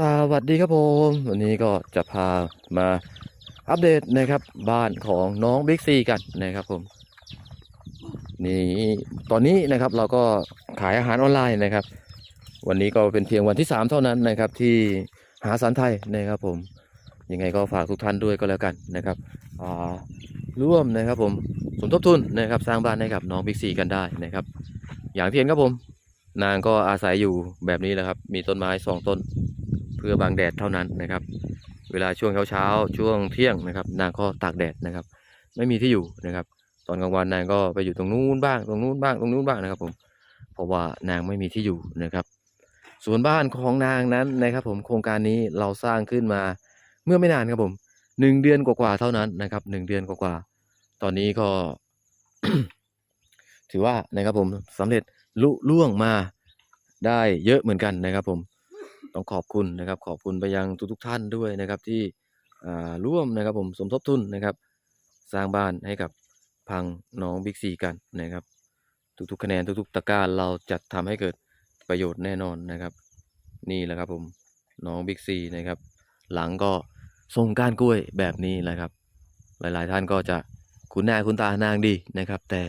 สวัสดีครับผม วันนี้ก็จะพามาอัปเดตนะครับ บ้านของน้องบิ๊กซีกันนะครับผมนี่ตอนนี้นะครับเราก็ขายอาหารออนไลน์นะครับ วันนี้ก็เป็นเพียงวันที่ 3 เท่านั้นนะครับ ที่หาสารไทยนะครับผมยังไงก็ฝากทุกท่านด้วยก็แล้วกันนะครับอ่าร่วมนะครับผมสมทบทุนนะครับสร้างบ้านให้กับน้องบิ๊กซีกันได้นะครับ อย่างที่เห็นครับผม นางก็อาศัยอยู่แบบนี้แหละครับ มีต้นไม้สองต้น พื่อบังแดดเท่านั้นนะครับ เวลาช่วงเช้าๆช่วงเที่ยงนะครับ นางก็ตากแดดนะครับ ไม่มีที่อยู่นะครับ ตอนกลางวันนางก็ไปอยู่ตรงนู้นบ้าง ตรงนู้นบ้างตรงนู้นบ้างนะครับผมเพราะว่านางไม่มีที่อยู่นะครับส่วนบ้านของนางนั้นนะครับ ผมโครงการนี้เราสร้างขึ้นมาเมื่อไม่นานครับผมหนึ่งเดือนกว่าๆเท่านั้นนะครับหนึ่งเดือนกว่าๆตอนนี้ก็ ถือว่านะครับผมสำเร็จลุล่วงมาได้เยอะเหมือนกันนะครับผม ต้องขอบคุณนะครับ ขอบคุณไปยังทุกๆท่านด้วยนะครับที่ร่วมนะครับผมสมทบทุนนะครับ สร้างบ้านให้กับพังน้องบิ๊กซีกันนะครับ ทุกๆคะแนนทุกๆตะกร้าเราจะทำให้เกิดประโยชน์แน่นอนนะครับ นี่แหละครับผมน้องบิ๊กซีนะครับ หลังก็ทรงก้านกล้วยแบบนี้แหละครับ หลายๆท่านก็จะคุ้นหน้าคุ้นตานางดีนะครับ แต่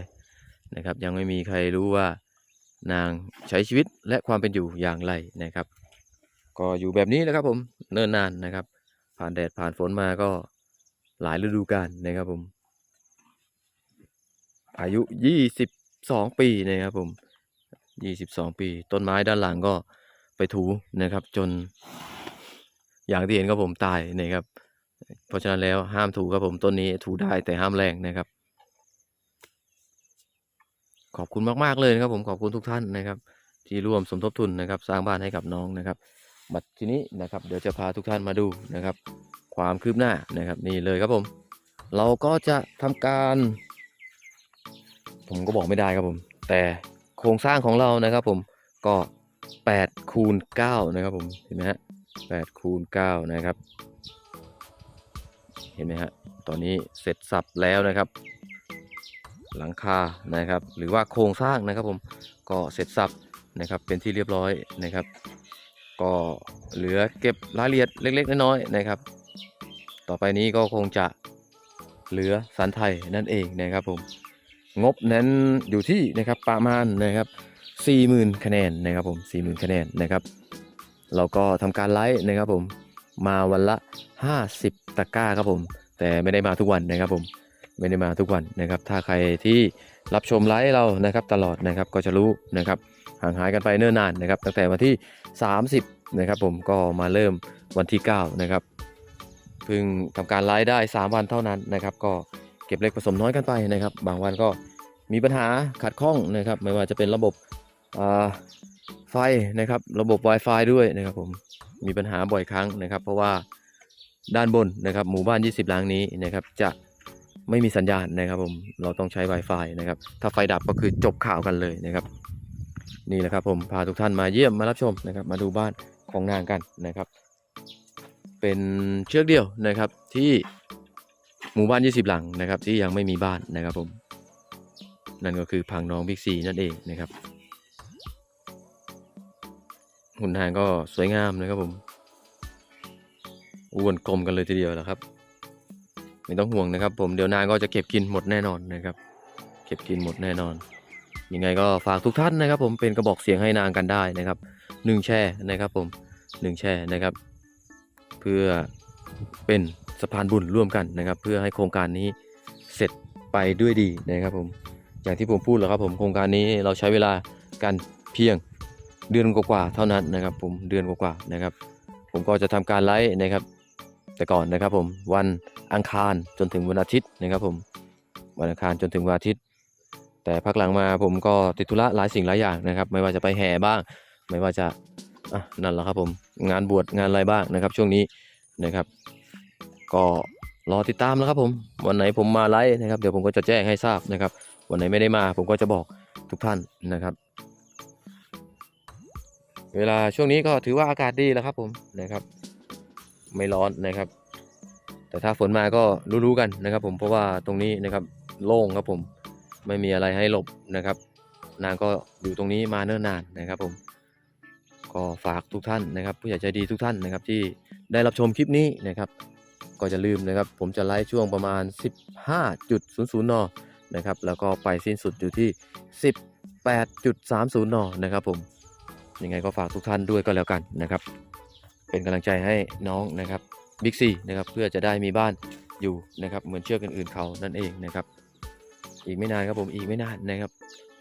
นะครับยังไม่มีใครรู้ว่านางใช้ชีวิตและความเป็นอยู่อย่างไรนะครับ ก็อยู่แบบนี้แหละครับผมเนิ่นนานนะครับ ผ่านแดดผ่านฝนมาก็หลายฤดูกาลนะครับผม อายุยี่สิบสองปีนะครับผมยี่สิบสองปี ต้นไม้ด้านหลังก็ไปถูนะครับ จน อย่างที่เห็นครับผมตายนะครับ เพราะฉะนั้นแล้วห้ามถูครับผมต้นนี้ถูได้แต่ห้ามแรงนะครับ ขอบคุณมาก ๆ เลยนะครับผมขอบคุณทุกท่านนะครับ ที่ร่วมสมทบทุนนะครับ สร้างบ้านให้กับน้องนะครับ บัดทีนี้นะครับ เดี๋ยวจะพาทุกท่านมาดูนะครับ ความคืบหน้านะครับ นี่เลยครับผม เราก็จะทำการ ผมก็บอกไม่ได้ครับผม แต่โครงสร้างของเรานะครับ ผมก็8คูณ9นะครับ ผมเห็นไหมฮะ8คูณ9นะครับ เห็นไหมฮะตอนนี้เสร็จสับแล้วนะครับ หลังคานะครับ หรือว่าโครงสร้างนะครับ ผมก็เสร็จสับนะครับเป็นที่เรียบร้อยนะครับ ก็เหลือเก็บรายละเอียดเล็ก ๆ น้อยๆนะครับ ต่อไปนี้ก็คงจะเหลือสันไทยนั่นเองนะครับผมงบนั้นอยู่ที่นะครับประมาณนะครับ40,000คะแนนนะครับผม40,000คะแนนนะครับ เราก็ทำการไลฟ์นะครับผมมาวันละ 50 ตะกร้าครับผม แต่ไม่ได้มาทุกวันนะครับผมไม่ได้มาทุกวันนะครับ ถ้าใครที่รับชมไลฟ์เรานะครับตลอดนะครับก็จะรู้นะครับ ห่างหายกันไปเนิ่นนานนะครับ ตั้งแต่วันที่ 30 นะครับ ผมก็มาเริ่มวันที่ 9 นะครับเพิ่งทำการไลฟ์ได้ 3 วันเท่านั้นนะครับ ก็เก็บเล็กผสมน้อยกันไปนะครับ บางวันก็มีปัญหาขัดข้องนะครับ ไม่ว่าจะเป็นระบบไฟนะครับ ระบบ Wi-Fi ด้วยนะครับผมมีปัญหาบ่อยครั้งนะครับ เพราะว่าด้านบนนะครับหมู่บ้าน 20 หลังนี้นะครับ จะไม่มีสัญญาณนะครับผมเราต้องใช้ Wi-Fi นะครับ ถ้าไฟดับก็คือจบข่าวกันเลยนะครับ นี่แหละครับผมพาทุกท่านมาเยี่ยมมารับชมนะครับ มาดูบ้านของนางกันนะครับ เป็นเชือกเดียวนะครับที่หมู่บ้าน 20 หลังนะครับ ที่ยังไม่มีบ้านนะครับผม นั่นก็คือพังน้องบิ๊กซีนั่นเองนะครับหุ่นนางก็สวยงามนะครับผมอ้วนกลมกันเลยทีเดียวแหละครับ ไม่ต้องห่วงนะครับ ผมเดี๋ยวนางก็จะเก็บกินหมดแน่นอนนะครับ เก็บกินหมดแน่นอน ยังไงก็ฝากทุกท่านนะครับ ผมเป็นกระบอกเสียงให้นางกันได้นะครับหนึ่งแช่นะครับ ผมหนึ่งแช่นะครับ เพื่อเป็นสะพานบุญร่วมกันนะครับ เพื่อให้โครงการนี้เสร็จไปด้วยดีนะครับ ผมอย่างที่ผมพูดแล้วครับ ผมโครงการนี้เราใช้เวลากันเพียงเดือนกว่าๆเท่านั้นนะครับ ผมเดือนกว่าๆนะครับ ผมก็จะทำการไลฟ์นะครับ แต่ก่อนนะครับ ผมวันอังคารจนถึงวันอาทิตย์นะครับ ผมวันอังคารจนถึงวันอาทิตย์ แต่พักหลังมาผมก็ติดธุระหลายสิ่งหลายอย่างนะครับ ไม่ว่าจะไปแห่บ้าง ไม่ว่าจะอะนั่นแหละครับผมงานบวชงานอะไรบ้างนะครับ ช่วงนี้นะครับ ก็รอติดตามนะครับผมวันไหนผมมาไลฟ์นะครับเดี๋ยวผมก็จะแจ้งให้ทราบนะครับ วันไหนไม่ได้มาผมก็จะบอกทุกท่านนะครับ เวลาช่วงนี้ก็ถือว่าอากาศดีแล้วครับผมนะครับ ไม่ร้อนนะครับ แต่ถ้าฝนมาก็รู้ๆกันนะครับ ผมเพราะว่าตรงนี้นะครับโล่งครับผม ไม่มีอะไรให้หลบนะครับ นางก็อยู่ตรงนี้มาเนิ่นนานนะครับผมก็ฝากทุกท่านนะครับ ผู้ใหญ่ใจดีทุกท่านนะครับ ที่ได้รับชมคลิปนี้นะครับ ก็จะลืมนะครับ ผมจะไลฟ์ช่วงประมาณ 15.00นนะครับ แล้วก็ไปสิ้นสุดอยู่ที่ 18.30นนะครับ ผมยังไงก็ฝากทุกท่านด้วยก็แล้วกันนะครับ เป็นกำลังใจให้น้องนะครับบิ๊กซีนะครับเพื่อจะได้มีบ้านอยู่นะครับเหมือนเชือกอื่นๆเขานั่นเองนะครับ อีกไม่นานครับผมอีกไม่นานนะครับ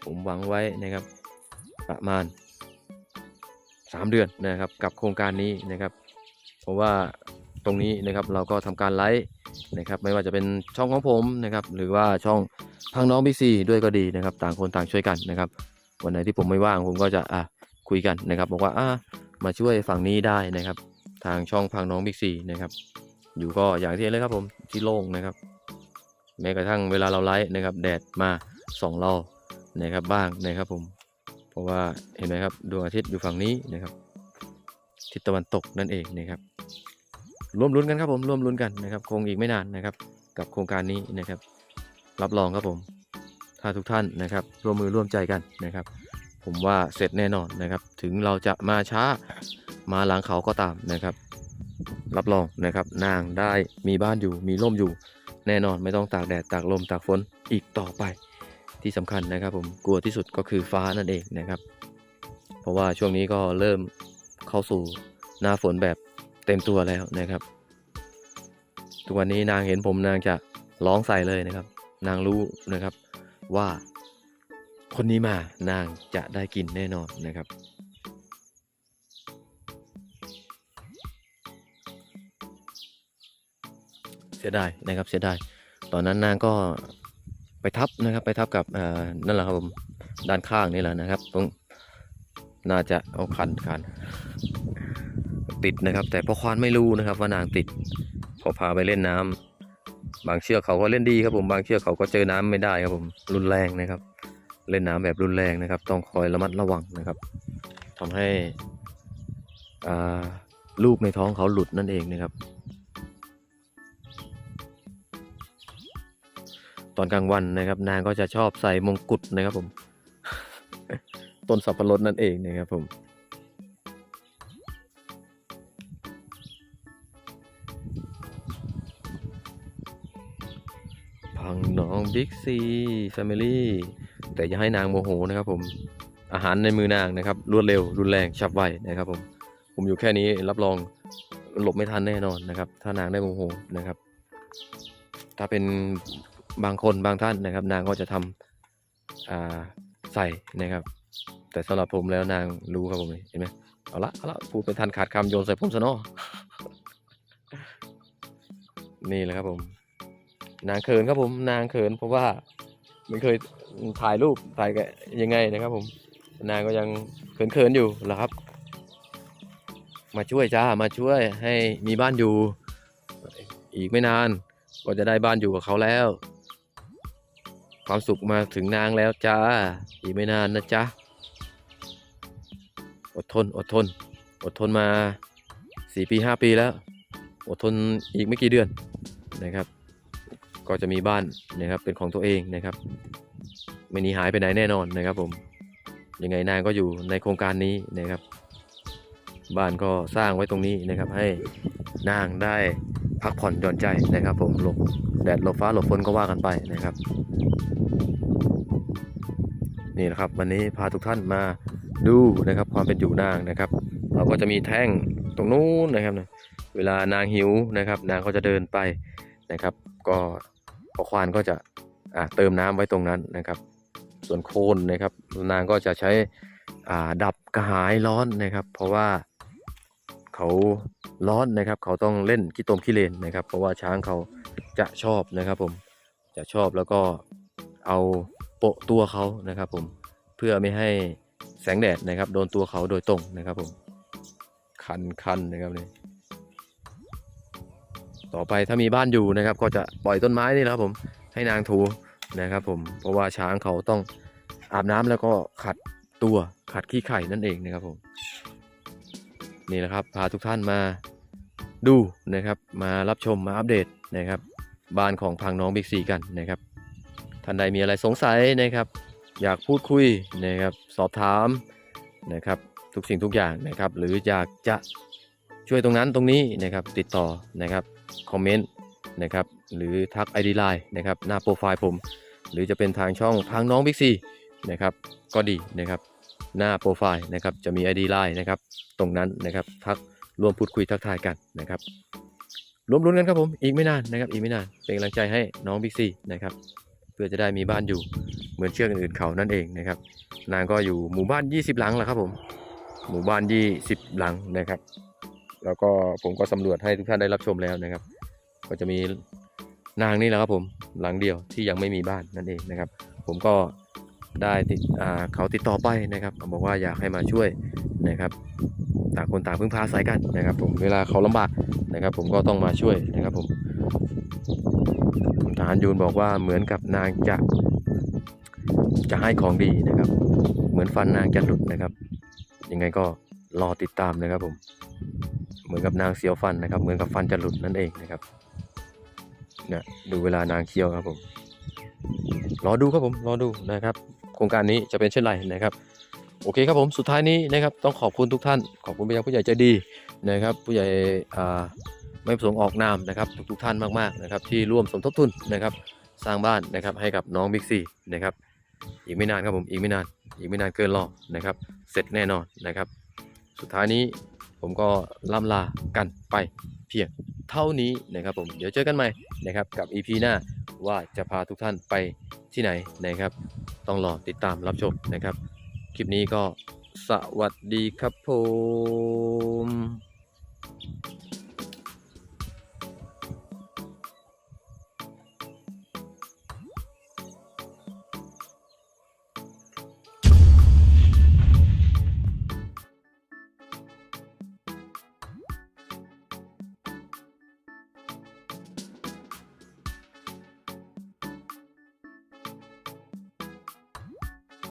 ผมหวังไว้นะครับ ประมาณ 3 เดือนนะครับ กับโครงการนี้นะครับ เพราะว่าตรงนี้นะครับเราก็ทำการไลฟ์นะครับ ไม่ว่าจะเป็นช่องของผมนะครับ หรือว่าช่องพังน้องบิ๊กซีด้วยก็ดีนะครับ ต่างคนต่างช่วยกันนะครับ วันไหนที่ผมไม่ว่างผมก็จะอะคุยกันนะครับ บอกว่าอะมาช่วยฝั่งนี้ได้นะครับ ทางช่องพังน้องบิ๊กซีนะครับ อยู่ก็อย่างที่เห็นเลยครับผมที่โล่งนะครับ แม้กระทั่งเวลาเราไลฟ์นะครับ แดดมาส่องเรานะครับบ้างนะครับผม เพราะว่าเห็นไหมครับดวงอาทิตย์อยู่ฝั่งนี้นะครับ ทิศตะวันตกนั่นเองนะครับ ร่วมลุ้นกันครับผมร่วมลุ้นกันนะครับ คงอีกไม่นานนะครับ กับโครงการนี้นะครับ รับรองครับผม ถ้าทุกท่านนะครับ ร่วมมือร่วมใจกันนะครับ ผมว่าเสร็จแน่นอนนะครับ ถึงเราจะมาช้ามาหลังเขาก็ตามนะครับ รับรองนะครับ นางได้มีบ้านอยู่มีร่มอยู่ แน่นอนไม่ต้องตากแดดตากลมตากฝนอีกต่อไปที่สำคัญนะครับผมกลัวที่สุดก็คือฟ้านั่นเองนะครับ เพราะว่าช่วงนี้ก็เริ่มเข้าสู่หน้าฝนแบบเต็มตัวแล้วนะครับ ทุกวันนี้นางเห็นผมนางจะร้องใส่เลยนะครับ นางรู้นะครับว่าคนนี้มานางจะได้กินแน่นอนนะครับ สียดายนะครับเสียดายตอนนั้นนางก็ไปทับนะครับไปทับกับนั่นแหละครับผมด้านข้างนี่แหละนะครับตรงน่าจะเอาคันคันติดนะครับ แต่พ่อควานไม่รู้นะครับว่านางติดพอพาไปเล่นน้ำบางเชือกเขาก็เล่นดีครับผมบางเชือกเขาก็เจอน้ำไม่ได้ครับผมรุนแรงนะครับ เล่นน้ำแบบรุนแรงนะครับ ต้องคอยระมัดระวังนะครับทำให้ลูกในท้องเขาหลุดนั่นเองนะครับ ตอนกลางวันนะครับ นางก็จะชอบใส่มงกุฎนะครับผม ต้นสับปะรดนั่นเองนะครับผมพังน้องบิ๊กซีแฟมิลี่แต่อย่าให้นางโมโหนะครับผมอาหารในมือนางนะครับ รวดเร็ว รุนแรงฉับไวนะครับผมผมอยู่แค่นี้รับรองหลบไม่ทันแน่นอนนะครับ ถ้านางได้โมโหนะครับ ถ้าเป็น บางคนบางท่านนะครับ นางก็จะทำอ่าใส่นะครับ แต่สำหรับผมแล้วนางรู้ครับผมเห็นไหมเอาละเอาละพูดเป็นทันขาดคำโยนใส่ผมซะเนาะนี่แหละครับผม นางเขินครับผม นางเขินเพราะว่าไม่เคยถ่ายรูปถ่ายกันยังไงนะครับ ผม นางก็ยังเขินๆอยู่เหรอครับ มาช่วยจ้ามาช่วยให้มีบ้านอยู่ อีกไม่นาน ก็จะได้บ้านอยู่กับเขาแล้ว ความสุขมาถึงนางแล้วจ้าอีกไม่นานนะจ๊ะ อดทน อดทน อดทนมาสี่ปีห้าปีแล้ว อดทนอีกไม่กี่เดือนนะครับ ก็จะมีบ้านนะครับเป็นของตัวเองนะครับ ไม่หนีหายไปไหนแน่นอนนะครับ ผมยังไงนางก็อยู่ในโครงการนี้นะครับ บ้านก็สร้างไว้ตรงนี้นะครับ ให้นางได้พักผ่อนหย่อนใจนะครับ ผมหลบแดดหลบฟ้าหลบฝนก็ว่ากันไปนะครับ นี่นะครับ วันนี้พาทุกท่านมาดูนะครับ ความเป็นอยู่นางนะครับ เราก็จะมีแท่งตรงนู้นนะครับนะเวลานางหิวนะครับ นางก็จะเดินไปนะครับ ก็พอควานก็จะอ่าเติมน้ำไว้ตรงนั้นนะครับ ส่วนโคนนะครับ นางก็จะใช้อ่าดับกระหายร้อนนะครับ เพราะว่าเขาร้อนนะครับ เขาต้องเล่นขี้ตมขี้เลนนะครับ เพราะว่าช้างเขาจะชอบนะครับผมจะชอบแล้วก็เอา โปะตัวเขานะครับผมเพื่อไม่ให้แสงแดดนะครับ โดนตัวเขาโดยตรงนะครับผมคันคันนะครับนี่ต่อไปถ้ามีบ้านอยู่นะครับ ก็จะปล่อยต้นไม้นี่แหละครับผมให้นางถูนะครับผมเพราะว่าช้างเขาต้องอาบน้ำแล้วก็ขัดตัวขัดขี้ไข่นั่นเองนะครับผมนี่แหละครับพาทุกท่านมาดูนะครับ มารับชมมาอัปเดตนะครับ บ้านของพังน้องบิ๊กซีกันนะครับ ท่านใดมีอะไรสงสัยนะครับ อยากพูดคุยนะครับสอบถามนะครับทุกสิ่งทุกอย่างนะครับ หรืออยากจะช่วยตรงนั้นตรงนี้นะครับติดต่อนะครับคอมเมนต์นะครับหรือทัก ID Line นะครับหน้าโปรไฟล์ผม หรือจะเป็นทางช่องทางน้องบิ๊กซีนะครับก็ดีนะครับหน้าโปรไฟล์นะครับจะมี ID Line นะครับตรงนั้นนะครับทักร่วมพูดคุยทักทายกันนะครับรวมรุ้นกันครับผมอีกไม่นานนะครับอีกไม่นานเป็นกำลังใจให้น้องบิ๊กซีนะครับ เพื่อจะได้มีบ้านอยู่เหมือนเชือกอื่นเขานั่นเองนะครับ นางก็อยู่หมู่บ้าน 20 หลังแหละครับผมหมู่บ้าน 20 หลังนะครับ แล้วก็ผมก็สำรวจให้ทุกท่านได้รับชมแล้วนะครับ ก็จะมีนางนี่แหละครับผมหลังเดียวที่ยังไม่มีบ้านนั่นเองนะครับ ผมก็ได้ติดอ่เขาติดต่อไปนะครับบอกว่าอยากให้มาช่วยนะครับ ต่างคนต่างพึ่งพาอาศัยกันนะครับ ผมเวลาเขาลำบากนะครับ ผมก็ต้องมาช่วยนะครับผม ทหารยูนบอกว่าเหมือนกับนางจะจะให้ของดีนะครับ เหมือนฟันนางจะหลุดนะครับ ยังไงก็รอติดตามนะครับผม เหมือนกับนางเสียวฟันนะครับ เหมือนกับฟันจะหลุดนั่นเองนะครับเนี่ยดูเวลานางเคี้ยวครับผม รอดูครับผม รอดูนะครับ โครงการนี้จะเป็นเช่นไรนะครับ โอเคครับผม สุดท้ายนี้นะครับ ต้องขอบคุณทุกท่าน ขอบคุณไปยังผู้ใหญ่ใจดีนะครับ ผู้ใหญ่อ่า ไม่ประสงค์ออกนามนะครับทุกๆท่านมากๆนะครับที่ร่วมสมทบทุนนะครับสร้างบ้านนะครับให้กับน้องบิ๊กซีนะครับอีกไม่นานครับผมอีกไม่นานอีกไม่นานเกินรอนะครับเสร็จแน่นอนนะครับ สุดท้ายนี้ผมก็ล่ำลากันไปเพียงเท่านี้นะครับผมเดี๋ยวเจอกันใหม่นะครับกับ EP หน้าว่าจะพาทุกท่านไปที่ไหนนะครับ ต้องรอติดตามรับชมนะครับ คลิปนี้ก็สวัสดีครับผม